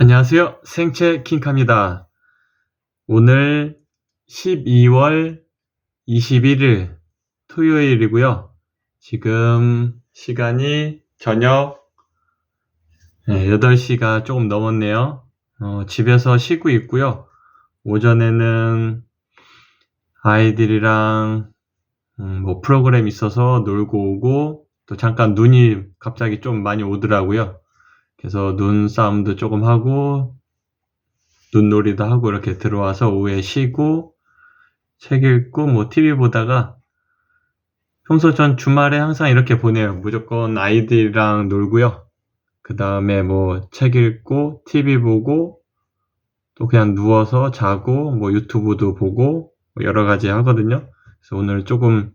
안녕하세요. 생체 킹카입니다. 오늘 12월 21일 토요일이고요. 지금 시간이 저녁 8시가 조금 넘었네요. 어, 집에서 쉬고 있고요. 오전에는 아이들이랑 음, 뭐 프로그램 있어서 놀고 오고 또 잠깐 눈이 갑자기 좀 많이 오더라고요. 그래서 눈싸움도 조금 하고 눈놀이도 하고 이렇게 들어와서 오후에 쉬고 책 읽고 뭐 TV 보다가 평소 전 주말에 항상 이렇게 보내요. 무조건 아이들이랑 놀고요. 그 다음에 뭐 책 읽고 TV 보고 또 그냥 누워서 자고 뭐 유튜브도 보고 뭐 여러 가지 하거든요. 그래서 오늘 조금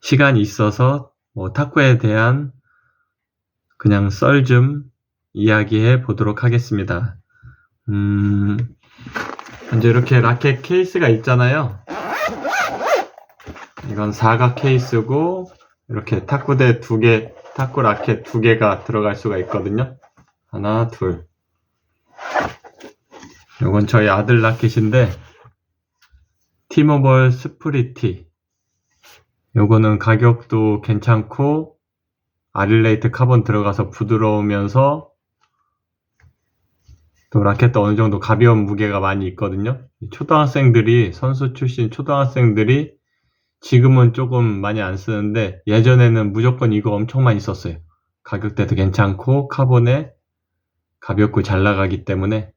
시간이 있어서 뭐 탁구에 대한 그냥 썰 좀 이야기해 보도록 하겠습니다. 음, 먼저 이렇게 라켓 케이스가 있잖아요. 이건 사각 케이스고, 이렇게 탁구대 두 개, 탁구 라켓 두 개가 들어갈 수가 있거든요. 하나, 둘. 이건 저희 아들 라켓인데, 티모벌 스프리티. 요거는 가격도 괜찮고, 아릴레이트 카본 들어가서 부드러우면서 또 라켓도 어느 정도 가벼운 무게가 많이 있거든요. 초등학생들이 선수 출신 초등학생들이 지금은 조금 많이 안 쓰는데 예전에는 무조건 이거 엄청 많이 썼어요. 가격대도 괜찮고 카본에 가볍고 잘 나가기 때문에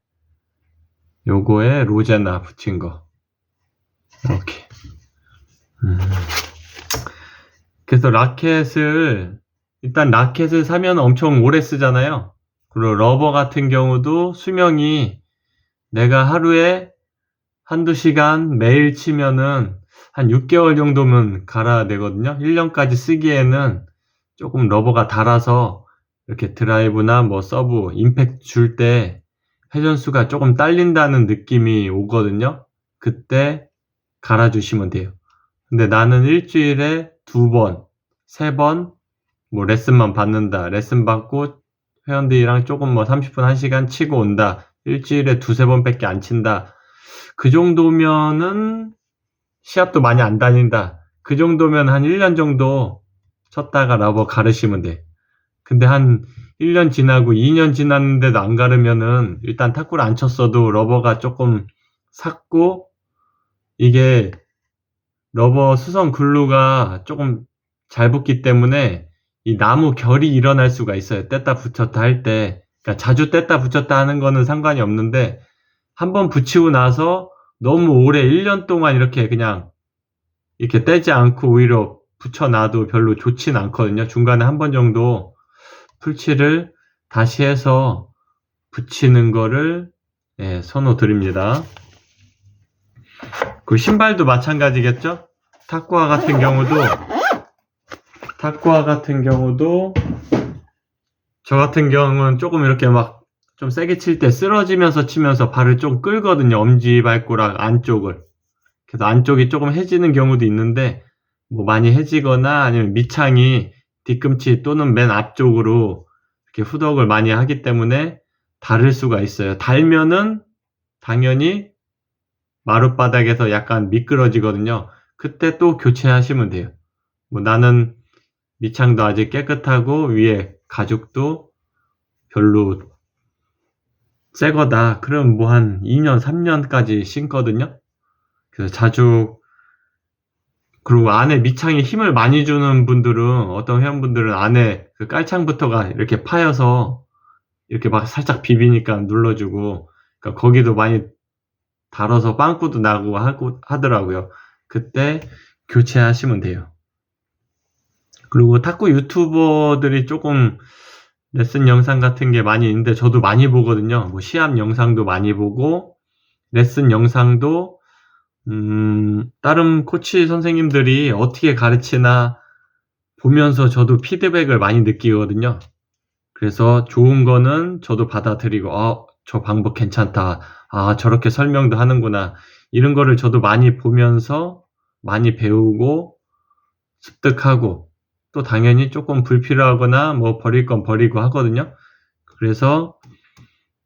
요거에 로제나 붙인 거 이렇게 음. 그래서 라켓을 일단 라켓을 사면 엄청 오래 쓰잖아요. 그리고 러버 같은 경우도 수명이 내가 하루에 한두 시간 매일 치면은 한 6개월 정도면 갈아야 되거든요. 1년까지 쓰기에는 조금 러버가 닳아서 이렇게 드라이브나 뭐 서브, 임팩트 줄 때 회전수가 조금 딸린다는 느낌이 오거든요. 그때 갈아주시면 돼요. 근데 나는 일주일에 두 번, 세 번, 뭐 레슨만 받는다. 레슨 받고 회원들이랑 조금 뭐 30분, 1시간 치고 온다. 일주일에 두세 번밖에 안 친다. 그 정도면은 시합도 많이 안 다닌다. 그 정도면 한 1년 정도 쳤다가 러버 가르시면 돼. 근데 한 1년 지나고 2년 지났는데도 안 가르면은 일단 탁구를 안 쳤어도 러버가 조금 삭고 이게 러버 수성 글루가 조금 잘 붙기 때문에 이 나무 결이 일어날 수가 있어요. 뗐다 붙였다 할 때. 그러니까 자주 뗐다 붙였다 하는 거는 상관이 없는데 한 번 붙이고 나서 너무 오래 1년 동안 이렇게 그냥 이렇게 떼지 않고 오히려 붙여놔도 별로 좋진 않거든요. 중간에 한 번 정도 풀칠을 다시 해서 붙이는 거를 예, 선호 드립니다. 그 신발도 마찬가지겠죠? 탁구화 같은 경우도 탁구화 같은 경우도 저 같은 경우는 조금 이렇게 막 좀 세게 칠 때 쓰러지면서 치면서 발을 좀 끌거든요. 엄지 발가락 안쪽을. 그래서 안쪽이 조금 해지는 경우도 있는데 뭐 많이 해지거나 아니면 밑창이 뒤꿈치 또는 맨 앞쪽으로 이렇게 후덕을 많이 하기 때문에 다를 수가 있어요. 달면은 당연히 마룻바닥에서 약간 미끄러지거든요. 그때 또 교체하시면 돼요. 뭐 나는 밑창도 아직 깨끗하고 위에 가죽도 별로 새 거다. 그럼 뭐 한 2년, 3년까지 신거든요. 그래서 자주 그리고 안에 밑창에 힘을 많이 주는 분들은 어떤 회원분들은 안에 그 깔창부터가 이렇게 파여서 이렇게 막 살짝 비비니까 눌러주고 그러니까 거기도 많이 달아서 빵꾸도 나고 하고 하더라고요. 그때 교체하시면 돼요. 그리고 탁구 유튜버들이 조금 레슨 영상 같은 게 많이 있는데 저도 많이 보거든요. 뭐 시합 영상도 많이 보고 레슨 영상도 음, 다른 코치 선생님들이 어떻게 가르치나 보면서 저도 피드백을 많이 느끼거든요. 그래서 좋은 거는 저도 받아들이고, 어, 저 방법 괜찮다. 아, 저렇게 설명도 하는구나. 이런 거를 저도 많이 보면서 많이 배우고 습득하고 또 당연히 조금 불필요하거나 뭐 버릴 건 버리고 하거든요. 그래서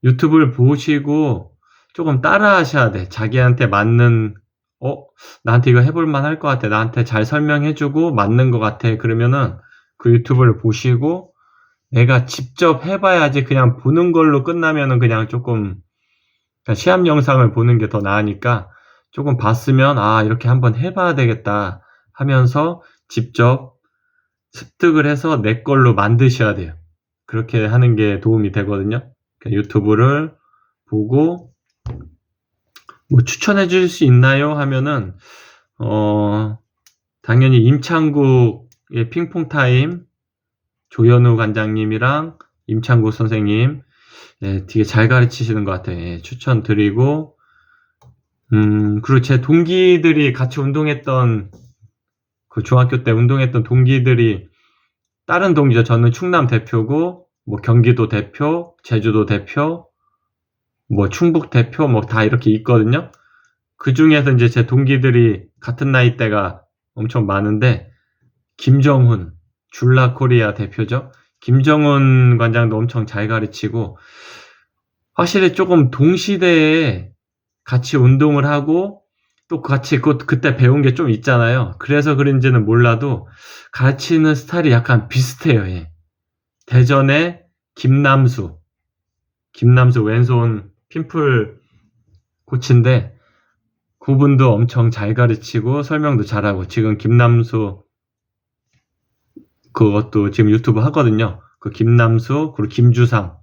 유튜브를 보시고 조금 따라 하셔야 돼. 자기한테 맞는, 어, 나한테 이거 해볼 만 할 것 같아. 나한테 잘 설명해주고 맞는 것 같아. 그러면은 그 유튜브를 보시고 내가 직접 해봐야지 그냥 보는 걸로 끝나면은 그냥 조금 그냥 시합 영상을 보는 게 더 나으니까 조금 봤으면 아, 이렇게 한번 해봐야 되겠다 하면서 직접 습득을 해서 내 걸로 만드셔야 돼요. 그렇게 하는 게 도움이 되거든요. 그러니까 유튜브를 보고 뭐 추천해 줄 수 있나요? 하면은 어 당연히 임창국의 핑퐁 타임 조현우 관장님이랑 임창국 선생님 예, 되게 잘 가르치시는 것 같아요. 예, 추천드리고 음 그리고 제 동기들이 같이 운동했던 그 중학교 때 운동했던 동기들이 다른 동기죠. 저는 충남 대표고 뭐 경기도 대표, 제주도 대표, 뭐 충북 대표 뭐 다 이렇게 있거든요. 그 중에서 이제 제 동기들이 같은 나이대가 엄청 많은데 김정훈 줄라 코리아 대표죠. 김정훈 관장도 엄청 잘 가르치고 확실히 조금 동시대에 같이 운동을 하고 또 같이 그 그때 배운 게 좀 있잖아요. 그래서 그런지는 몰라도 가르치는 스타일이 약간 비슷해요. 예. 대전의 김남수, 김남수 왼손 핀풀 코치인데 그분도 엄청 잘 가르치고 설명도 잘하고 지금 김남수 그것도 지금 유튜브 하거든요. 그 김남수 그리고 김주상,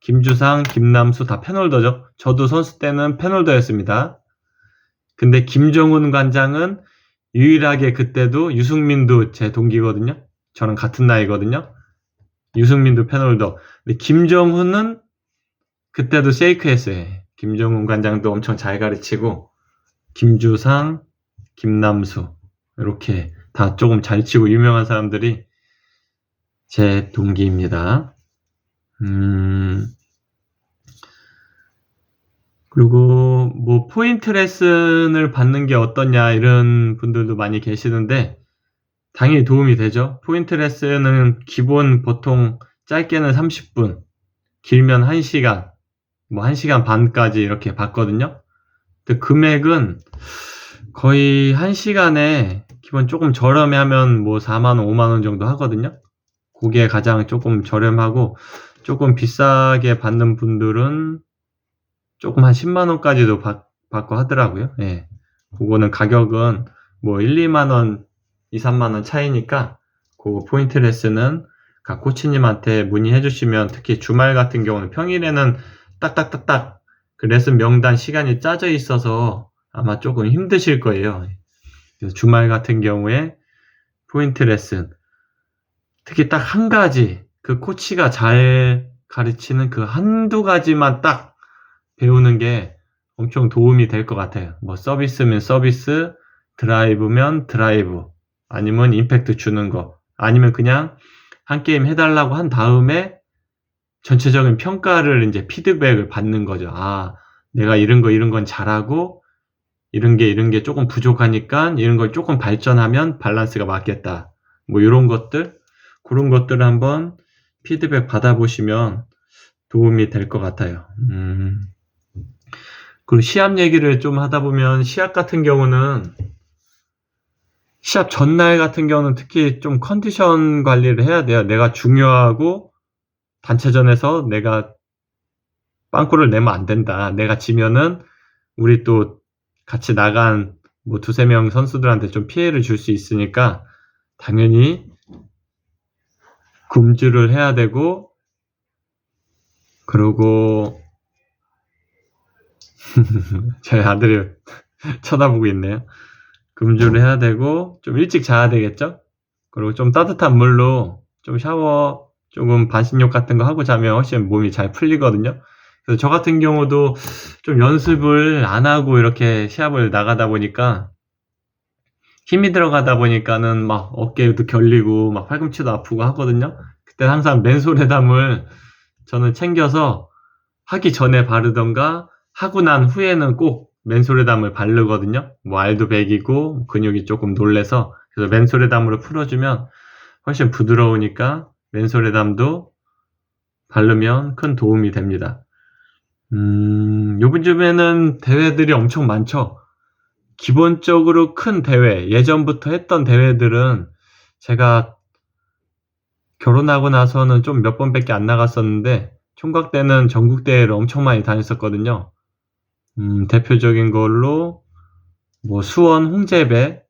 김주상, 김남수 다 패널더죠. 저도 선수 때는 패널더였습니다. 근데 김정훈 관장은 유일하게 그때도 유승민도 제 동기거든요. 저는 같은 나이거든요. 유승민도 패널더. 근데 김정훈은 그때도 세이크 했어요. 김정훈 관장도 엄청 잘 가르치고 김주상, 김남수 이렇게 다 조금 잘 치고 유명한 사람들이 제 동기입니다. 음, 그리고 뭐 포인트 레슨을 받는 게 어떠냐 이런 분들도 많이 계시는데 당연히 도움이 되죠. 포인트 레슨은 기본 보통 짧게는 30분, 길면 1시간, 뭐 1시간 반까지 이렇게 받거든요. 근데 금액은 거의 1시간에 기본 조금 저렴해 하면 뭐 4만원, 5만원 정도 하거든요. 그게 가장 조금 저렴하고 조금 비싸게 받는 분들은 조금 한 10만 원까지도 받, 받고 하더라고요. 예. 그거는 가격은 뭐 1, 2만 원, 2, 3만 원 차이니까 그 포인트 레슨은 각 코치님한테 문의해 주시면 특히 주말 같은 경우는 평일에는 딱딱딱딱 그 레슨 명단 시간이 짜져 있어서 아마 조금 힘드실 거예요. 주말 같은 경우에 포인트 레슨 특히 딱 한 가지 그 코치가 잘 가르치는 그 한두 가지만 딱 배우는 게 엄청 도움이 될 것 같아요. 뭐 서비스면 서비스, 드라이브면 드라이브, 아니면 임팩트 주는 거, 아니면 그냥 한 게임 해달라고 한 다음에 전체적인 평가를 이제 피드백을 받는 거죠. 아, 내가 이런 거 이런 건 잘하고 이런 게 이런 게 조금 부족하니까 이런 걸 조금 발전하면 밸런스가 맞겠다. 뭐 이런 것들 그런 것들을 한번 피드백 받아보시면 도움이 될 것 같아요. 음. 그리고 시합 얘기를 좀 하다 보면 시합 같은 경우는 시합 전날 같은 경우는 특히 좀 컨디션 관리를 해야 돼요. 내가 중요하고 단체전에서 내가 빵꾸를 내면 안 된다. 내가 지면은 우리 또 같이 나간 뭐 두세 명 선수들한테 좀 피해를 줄 수 있으니까 당연히 금주를 해야 되고 그리고 제 아들이 쳐다보고 있네요. 금주를 해야 되고 좀 일찍 자야 되겠죠? 그리고 좀 따뜻한 물로 좀 샤워 조금 반신욕 같은 거 하고 자면 훨씬 몸이 잘 풀리거든요. 그래서 저 같은 경우도 좀 연습을 안 하고 이렇게 시합을 나가다 보니까 힘이 들어가다 보니까는 막 어깨도 결리고 막 팔꿈치도 아프고 하거든요. 그때 항상 맨솔에담을 저는 챙겨서 하기 전에 바르던가 하고 난 후에는 꼭 맨솔에담을 바르거든요. 뭐 알도 배기고 근육이 조금 놀래서 그래서 맨솔에담으로 풀어주면 훨씬 부드러우니까 맨솔에담도 바르면 큰 도움이 됩니다. 음, 요즘에는 대회들이 엄청 많죠. 기본적으로 큰 대회, 예전부터 했던 대회들은 제가 결혼하고 나서는 좀 몇 번밖에 안 나갔었는데, 총각 때는 전국 대회를 엄청 많이 다녔었거든요. 음, 대표적인 걸로, 뭐, 수원 홍제배,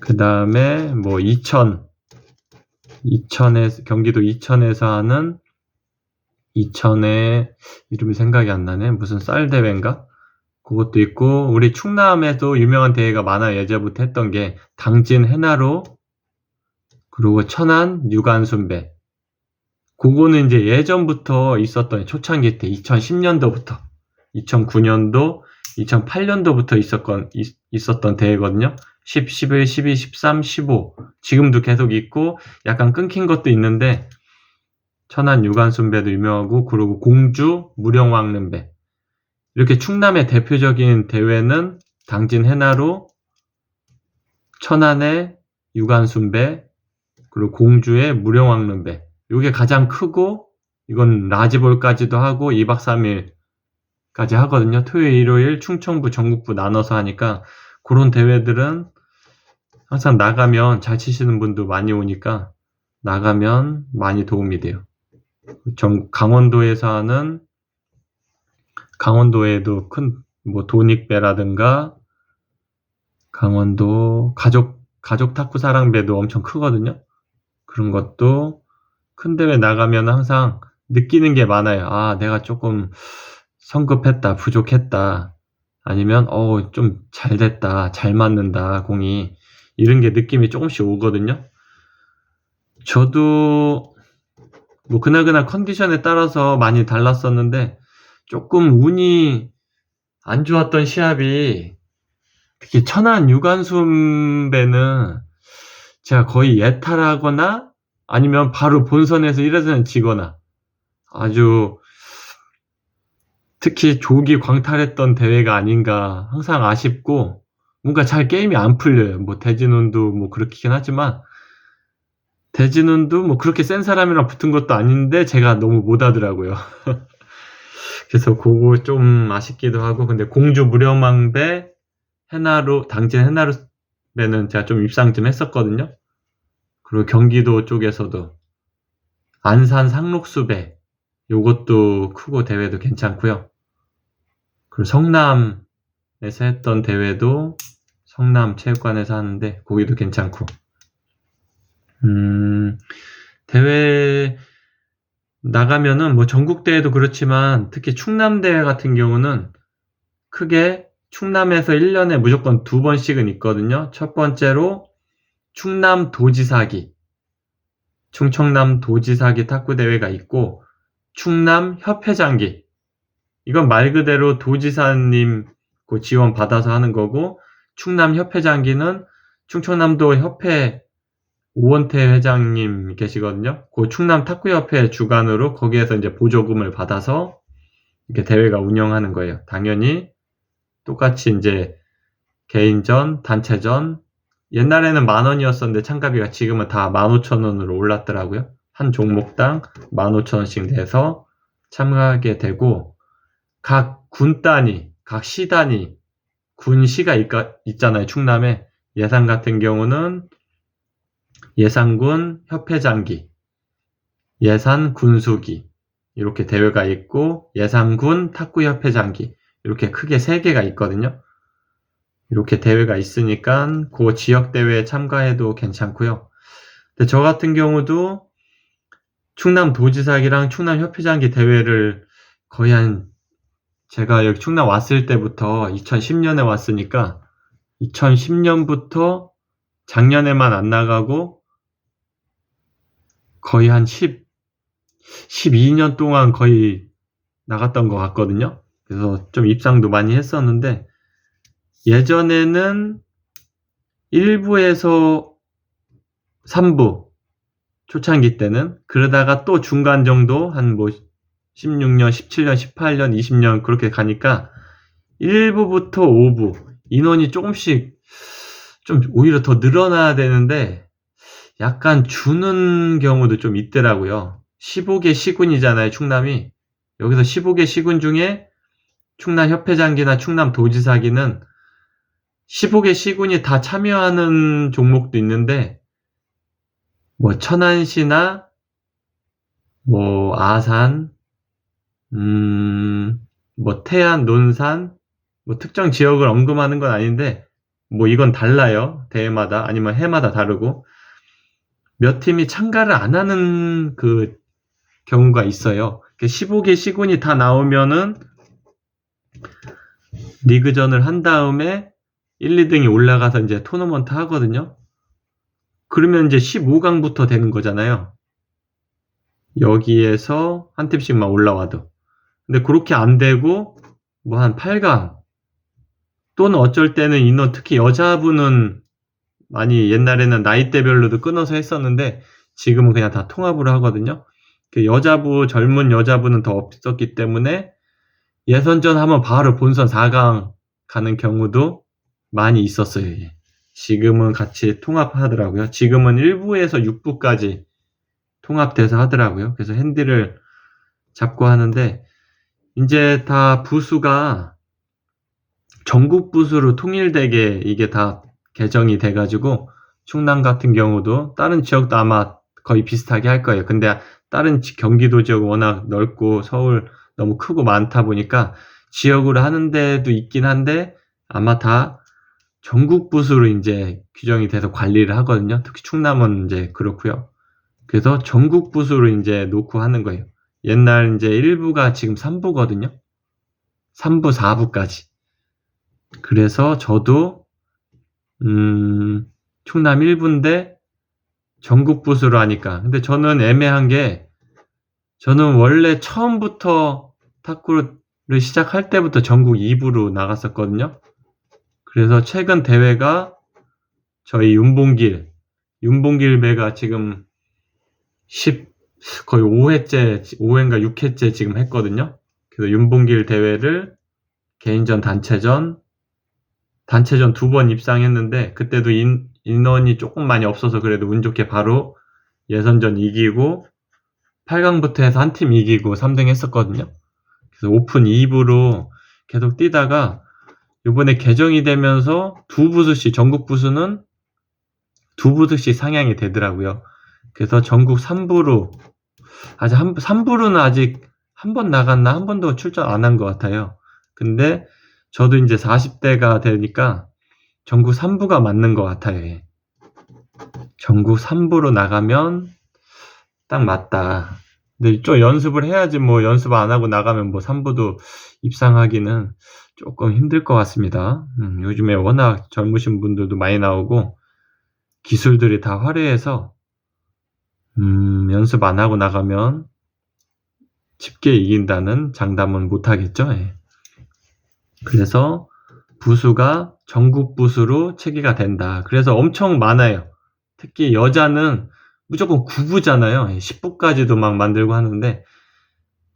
그 다음에 뭐, 이천, 이천에서, 경기도 이천에서 하는, 이천에, 이름이 생각이 안 나네. 무슨 쌀 대회인가? 그것도 있고, 우리 충남에도 유명한 대회가 많아요. 예전부터 했던 게, 당진 해나로, 그리고 천안 유관순배. 그거는 이제 예전부터 있었던 초창기 때 2010년도부터 2009년도, 2008년도부터 있었건, 있, 있었던 대회거든요. 10, 11, 12, 13, 15. 지금도 계속 있고 약간 끊긴 것도 있는데 천안 유관순배도 유명하고 그리고 공주 무령왕릉배. 이렇게 충남의 대표적인 대회는 당진 해나로 천안의 유관순배 그리고 공주의 무령왕릉배. 이게 가장 크고 이건 라지볼까지도 하고 2박 3일 까지 하거든요. 토요일, 일요일 충청부, 전국부 나눠서 하니까 그런 대회들은 항상 나가면 잘 치시는 분도 많이 오니까 나가면 많이 도움이 돼요. 전 강원도에서 하는 강원도에도 큰 뭐 도닉배라든가 강원도 가족 가족 탁구 사랑배도 엄청 크거든요. 그런 것도 큰 대회 나가면 항상 느끼는 게 많아요. 아, 내가 조금 성급했다, 부족했다. 아니면 어, 좀 잘 됐다, 잘 맞는다, 공이. 이런 게 느낌이 조금씩 오거든요. 저도 뭐 그날그날 컨디션에 따라서 많이 달랐었는데 조금 운이 안 좋았던 시합이 특히 천안 유관순배는 제가 거의 예탈하거나 아니면 바로 본선에서 1회전을 지거나 아주 특히 조기 광탈했던 대회가 아닌가 항상 아쉽고 뭔가 잘 게임이 안 풀려요. 뭐 대진운도 뭐 그렇긴 하지만 대진운도 뭐 그렇게 센 사람이랑 붙은 것도 아닌데 제가 너무 못하더라고요. 그래서 그거 좀 아쉽기도 하고 근데 공주 무령망배 해나루 당진 해나루배는 제가 좀 입상 좀 했었거든요. 그리고 경기도 쪽에서도 안산 상록수배 요것도 크고 대회도 괜찮고요. 그리고 성남에서 했던 대회도 성남 체육관에서 하는데 거기도 괜찮고 음, 대회 나가면은 뭐 전국 대회도 그렇지만 특히 충남 대회 같은 경우는 크게 충남에서 1년에 무조건 두 번씩은 있거든요. 첫 번째로 충남 도지사기, 충청남 도지사기 탁구 대회가 있고 충남 협회장기. 이건 말 그대로 도지사님 그 지원 받아서 하는 거고 충남 협회장기는 충청남도 협회 오원태 회장님 계시거든요. 그 충남 탁구협회 주관으로 거기에서 이제 보조금을 받아서 이렇게 대회가 운영하는 거예요. 당연히 똑같이 이제 개인전, 단체전, 옛날에는 만 원이었었는데 참가비가 지금은 다 만 오천 원으로 올랐더라고요. 한 종목당 만 오천 원씩 내서 참가하게 되고 각 군 단위, 각 시 단위, 군시가 있잖아요. 충남에 예산 같은 경우는 예산군 협회장기, 예산 군수기 이렇게 대회가 있고 예산군 탁구협회장기 이렇게 크게 세 개가 있거든요. 이렇게 대회가 있으니까 그 지역 대회에 참가해도 괜찮고요. 근데 저 같은 경우도 충남 도지사기랑 충남 협회장기 대회를 거의 한 제가 여기 충남 왔을 때부터 2010년에 왔으니까 2010년부터 작년에만 안 나가고 거의 한 10, 12년 동안 거의 나갔던 것 같거든요. 그래서 좀 입상도 많이 했었는데 예전에는 1부에서 3부 초창기 때는 그러다가 또 중간 정도 한 뭐 16년, 17년, 18년, 20년 그렇게 가니까 1부부터 5부 인원이 조금씩 좀 오히려 더 늘어나야 되는데 약간 주는 경우도 좀 있더라고요. 15개 시군이잖아요, 충남이. 여기서 15개 시군 중에 충남 협회장기나 충남 도지사기는 15개 시군이 다 참여하는 종목도 있는데 뭐 천안시나 뭐 아산, 음, 뭐 태안, 논산, 뭐 특정 지역을 언급하는 건 아닌데 뭐 이건 달라요. 대회마다 아니면 해마다 다르고 몇 팀이 참가를 안 하는 그 경우가 있어요. 15개 시군이 다 나오면은 리그전을 한 다음에 1, 2등이 올라가서 이제 토너먼트 하거든요. 그러면 이제 15강부터 되는 거잖아요. 여기에서 한 팀씩만 올라와도. 근데 그렇게 안 되고 뭐 한 8강 또는 어쩔 때는 인원 특히 여자분은 많이 옛날에는 나이대별로도 끊어서 했었는데 지금은 그냥 다 통합으로 하거든요. 그 여자부 젊은 여자분은 더 없었기 때문에 예선전 하면 바로 본선 4강 가는 경우도 많이 있었어요. 예. 지금은 같이 통합하더라고요. 지금은 1부에서 6부까지 통합돼서 하더라고요. 그래서 핸디를 잡고 하는데 이제 다 부수가 전국 부수로 통일되게 이게 다 개정이 돼가지고 충남 같은 경우도 다른 지역도 아마 거의 비슷하게 할 거예요. 근데 다른 지- 경기도 지역은 워낙 넓고 서울 너무 크고 많다 보니까 지역으로 하는 데도 있긴 한데 아마 다 전국 부수로 이제 규정이 돼서 관리를 하거든요. 특히 충남은 이제 그렇고요. 그래서 전국 부수로 이제 놓고 하는 거예요. 옛날 이제 1부가 지금 3부거든요. 3부, 4부까지. 그래서 저도 음, 충남 1부인데 전국 부수로 하니까. 근데 저는 애매한 게 저는 원래 처음부터 탁구를 시작할 때부터 전국 2부로 나갔었거든요. 그래서 최근 대회가 저희 윤봉길, 윤봉길 배가 지금 10, 거의 5회째, 5회인가 6회째 지금 했거든요. 그래서 윤봉길 대회를 개인전, 단체전, 단체전 두 번 입상했는데 그때도 인, 인원이 조금 많이 없어서 그래도 운 좋게 바로 예선전 이기고 8강부터 해서 한 팀 이기고 3등 했었거든요. 그래서 오픈 2부로 계속 뛰다가 이번에 개정이 되면서 두 부수씩 전국 부수는 두 부수씩 상향이 되더라고요. 그래서 전국 3부로 아직 한 3부로는 아직 한 번 나갔나 한 번도 출전 안 한 것 같아요. 근데 저도 이제 40대가 되니까 전국 3부가 맞는 것 같아요. 예. 전국 3부로 나가면 딱 맞다. 근데 좀 연습을 해야지 뭐 연습 안 하고 나가면 뭐 3부도 입상하기는 조금 힘들 것 같습니다. 음, 요즘에 워낙 젊으신 분들도 많이 나오고 기술들이 다 화려해서 음, 연습 안 하고 나가면 쉽게 이긴다는 장담은 못 하겠죠. 예. 그래서 부수가 전국 부수로 체계가 된다. 그래서 엄청 많아요. 특히 여자는 무조건 9부잖아요. 10부까지도 막 만들고 하는데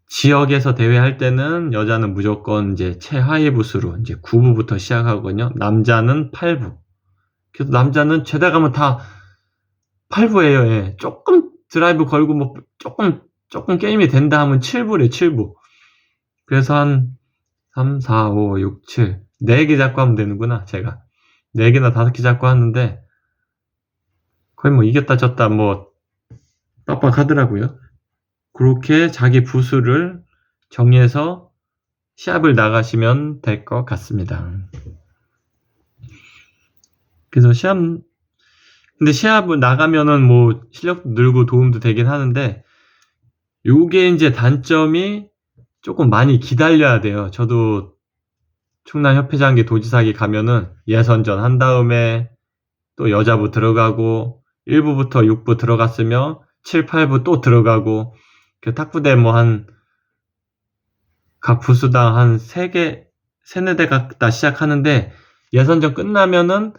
지역에서 대회할 때는 여자는 무조건 이제 최하위 부수로 이제 9부부터 시작하거든요. 남자는 8부. 그래서 남자는 죄다 가면 다 8부예요. 예. 조금 드라이브 걸고 뭐 조금 조금 게임이 된다 하면 7부래 7부. 그래서 한 3, 4, 5, 6, 7. 4개 잡고 하면 되는구나, 제가. 4개나 5개 잡고 하는데, 거의 뭐 이겼다 졌다 뭐, 빡빡하더라고요. 그렇게 자기 부수를 정해서 시합을 나가시면 될 것 같습니다. 그래서 시합, 근데 시합을 나가면은 뭐 실력도 늘고 도움도 되긴 하는데, 요게 이제 단점이 조금 많이 기다려야 돼요. 저도 충남 협회장기 도지사기 가면은 예선전 한 다음에 또 여자부 들어가고 1부부터 6부 들어갔으면 7, 8부 또 들어가고 그 탁구대 뭐 한 각 부수당 한 3개, 3, 4대가 다 시작하는데 예선전 끝나면은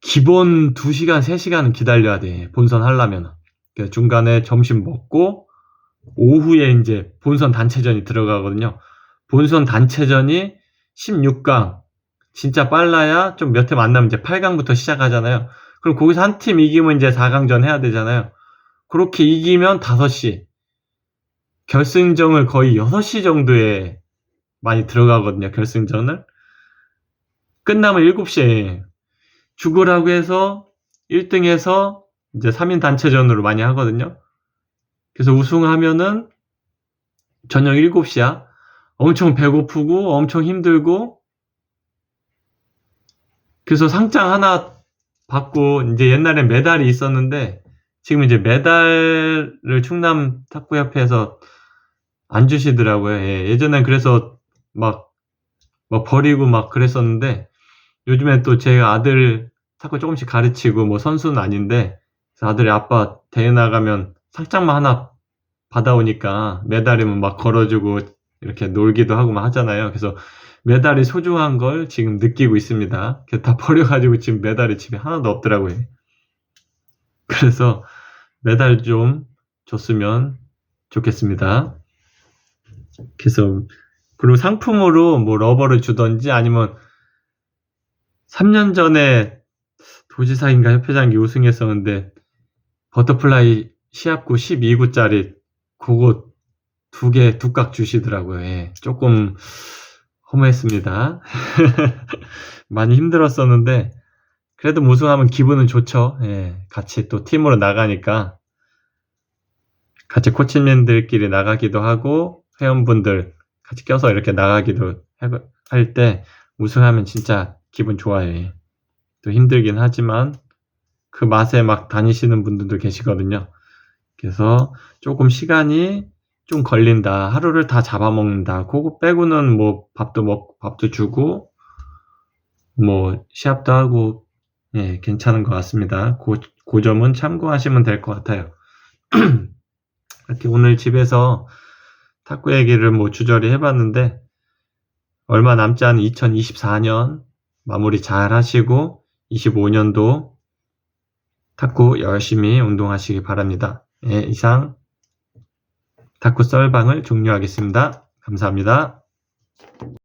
기본 2시간, 3시간은 기다려야 돼. 본선 하려면. 그 중간에 점심 먹고 오후에 이제 본선 단체전이 들어가거든요. 본선 단체전이 16강. 진짜 빨라야 좀 몇 회 만나면 이제 8강부터 시작하잖아요. 그럼 거기서 한 팀 이기면 이제 4강전 해야 되잖아요. 그렇게 이기면 5시. 결승전을 거의 6시 정도에 많이 들어가거든요, 결승전을. 끝나면 7시에 죽으라고 해서 1등해서 이제 3인 단체전으로 많이 하거든요. 그래서 우승하면은 저녁 7시야. 엄청 배고프고 엄청 힘들고 그래서 상장 하나 받고 이제 옛날엔 메달이 있었는데 지금 이제 메달을 충남 탁구협회에서 안 주시더라고요. 예, 예전엔 그래서 막, 막 버리고 막 그랬었는데 요즘엔 또제 아들 탁구 조금씩 가르치고 뭐 선수는 아닌데 아들이 아빠 대회 나가면 상장만 하나 받아오니까 메달이면 막 걸어주고 이렇게 놀기도 하고 막 하잖아요. 그래서 메달이 소중한 걸 지금 느끼고 있습니다. 다 버려가지고 지금 메달이 집에 하나도 없더라고요. 그래서 메달 좀 줬으면 좋겠습니다. 그래서 그리고 상품으로 뭐 러버를 주던지 아니면 3년 전에 도지사인가 협회장이 우승했었는데 버터플라이 시합구 12구짜리 그거 두 개두깍 주시더라고요. 예, 조금 허무했습니다. 많이 힘들었었는데 그래도 우승하면 기분은 좋죠. 예, 같이 또 팀으로 나가니까 같이 코치님들끼리 나가기도 하고 회원분들 같이 껴서 이렇게 나가기도 할 때 우승하면 진짜 기분 좋아요. 예. 또 힘들긴 하지만 그 맛에 막 다니시는 분들도 계시거든요. 그래서 조금 시간이 좀 걸린다. 하루를 다 잡아먹는다. 그거 빼고는 뭐 밥도 먹, 밥도 주고 뭐 시합도 하고 예, 괜찮은 것 같습니다. 그, 그 점은 참고하시면 될 것 같아요. 이렇게 오늘 집에서 탁구 얘기를 뭐 주저리 해봤는데 얼마 남지 않은 2024년 마무리 잘 하시고 25년도 탁구 열심히 운동하시기 바랍니다. 예, 이상 탁구 썰방을 종료하겠습니다. 감사합니다.